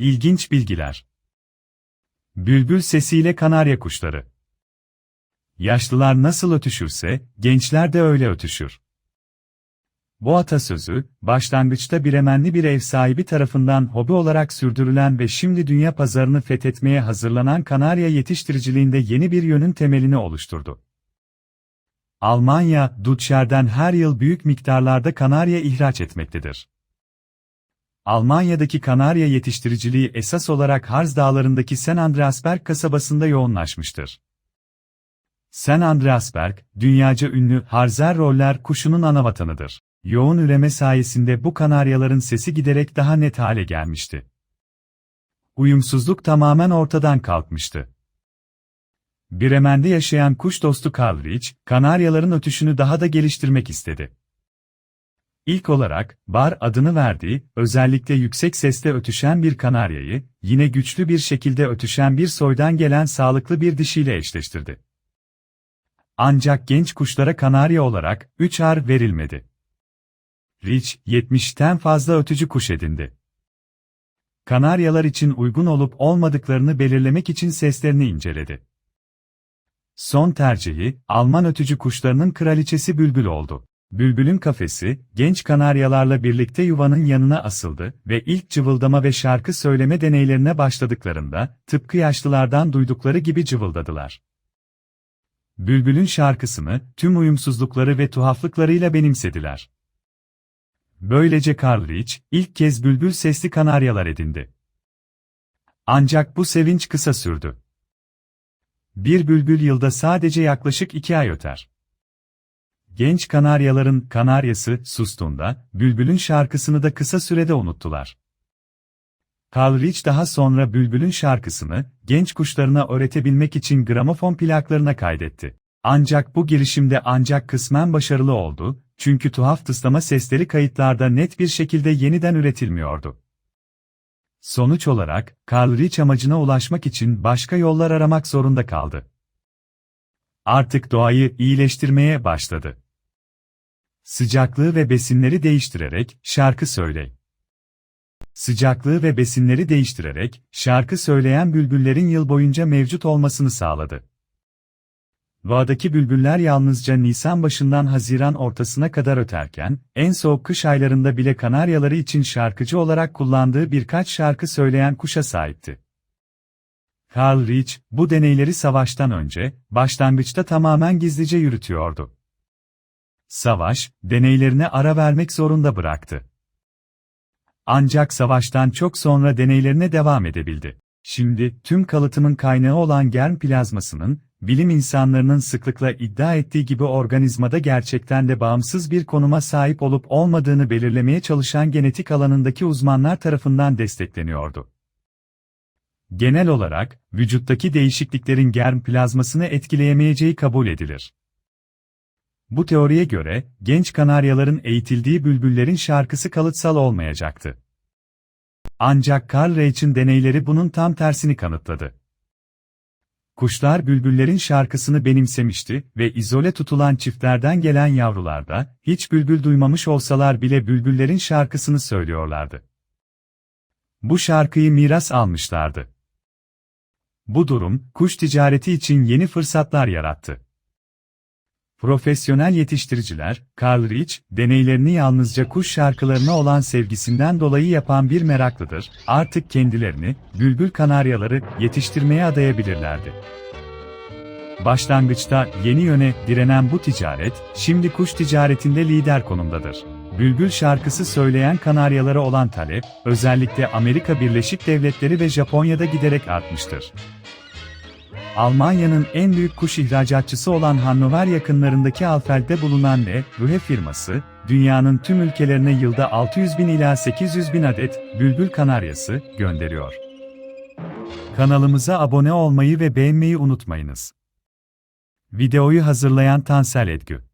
İlginç bilgiler. Bülbül sesiyle kanarya kuşları. Yaşlılar nasıl ötüşürse, gençler de öyle ötüşür. Bu atasözü, başlangıçta Bremenli bir ev sahibi tarafından hobi olarak sürdürülen ve şimdi dünya pazarını fethetmeye hazırlanan kanarya yetiştiriciliğinde yeni bir yönün temelini oluşturdu. Almanya, Dutcher'den her yıl büyük miktarlarda kanarya ihraç etmektedir. Almanya'daki kanarya yetiştiriciliği esas olarak Harz Dağları'ndaki Sen Andreasberg kasabasında yoğunlaşmıştır. Sen Andreasberg, dünyaca ünlü Harzer roller kuşunun anavatanıdır. Yoğun üreme sayesinde bu kanaryaların sesi giderek daha net hale gelmişti. Uyumsuzluk tamamen ortadan kalkmıştı. Bremen'de yaşayan kuş dostu Karl Rich, kanaryaların ötüşünü daha da geliştirmek istedi. İlk olarak, bar adını verdiği, özellikle yüksek sesle ötüşen bir kanaryayı, yine güçlü bir şekilde ötüşen bir soydan gelen sağlıklı bir dişiyle eşleştirdi. Ancak genç kuşlara kanarya olarak 3 ar verilmedi. Rich, 70'ten fazla ötücü kuş edindi. Kanaryalar için uygun olup olmadıklarını belirlemek için seslerini inceledi. Son tercihi, Alman ötücü kuşlarının kraliçesi Bülbül oldu. Bülbül'ün kafesi, genç kanaryalarla birlikte yuvanın yanına asıldı ve ilk cıvıldama ve şarkı söyleme deneylerine başladıklarında, tıpkı yaşlılardan duydukları gibi cıvıldadılar. Bülbül'ün şarkısını, tüm uyumsuzlukları ve tuhaflıklarıyla benimsediler. Böylece Karl Rich, ilk kez bülbül sesli kanaryalar edindi. Ancak bu sevinç kısa sürdü. Bir bülbül yılda sadece yaklaşık iki ay öter. Genç kanaryaların kanaryası sustuğunda, bülbülün şarkısını da kısa sürede unuttular. Karl Rich daha sonra bülbülün şarkısını, genç kuşlarına öğretebilmek için gramofon plaklarına kaydetti. Ancak bu girişimde ancak kısmen başarılı oldu, çünkü tuhaf tıslama sesleri kayıtlarda net bir şekilde yeniden üretilmiyordu. Sonuç olarak, Karl Rich amacına ulaşmak için başka yollar aramak zorunda kaldı. Artık doğayı iyileştirmeye başladı. Sıcaklığı ve besinleri değiştirerek şarkı söyle. Sıcaklığı ve besinleri değiştirerek şarkı söyleyen bülbüllerin yıl boyunca mevcut olmasını sağladı. Doğadaki bülbüller yalnızca Nisan başından Haziran ortasına kadar öterken, en soğuk kış aylarında bile kanaryaları için şarkıcı olarak kullandığı birkaç şarkı söyleyen kuşa sahipti. Karl Rich, bu deneyleri savaştan önce, başlangıçta tamamen gizlice yürütüyordu. Savaş, deneylerine ara vermek zorunda bıraktı. Ancak savaştan çok sonra deneylerine devam edebildi. Şimdi, tüm kalıtımın kaynağı olan germ plazmasının, bilim insanlarının sıklıkla iddia ettiği gibi organizmada gerçekten de bağımsız bir konuma sahip olup olmadığını belirlemeye çalışan genetik alanındaki uzmanlar tarafından destekleniyordu. Genel olarak, vücuttaki değişikliklerin germ plazmasını etkileyemeyeceği kabul edilir. Bu teoriye göre, genç kanaryaların eğitildiği bülbüllerin şarkısı kalıtsal olmayacaktı. Ancak Carl Reich'in deneyleri bunun tam tersini kanıtladı. Kuşlar bülbüllerin şarkısını benimsemişti ve izole tutulan çiftlerden gelen yavrularda, hiç bülbül duymamış olsalar bile bülbüllerin şarkısını söylüyorlardı. Bu şarkıyı miras almışlardı. Bu durum, kuş ticareti için yeni fırsatlar yarattı. Profesyonel yetiştiriciler, Carl Rich, deneylerini yalnızca kuş şarkılarına olan sevgisinden dolayı yapan bir meraklıdır, artık kendilerini, bülbül kanaryaları, yetiştirmeye adayabilirlerdi. Başlangıçta yeni yöne direnen bu ticaret, şimdi kuş ticaretinde lider konumdadır. Bülbül şarkısı söyleyen kanaryalara olan talep, özellikle Amerika Birleşik Devletleri ve Japonya'da giderek artmıştır. Almanya'nın en büyük kuş ihracatçısı olan Hannover yakınlarındaki Alfeld'de bulunan Le Ruhe firması, dünyanın tüm ülkelerine yılda 600 bin ila 800 bin adet bülbül kanaryası gönderiyor. Kanalımıza abone olmayı ve beğenmeyi unutmayınız. Videoyu hazırlayan Tansel Edgü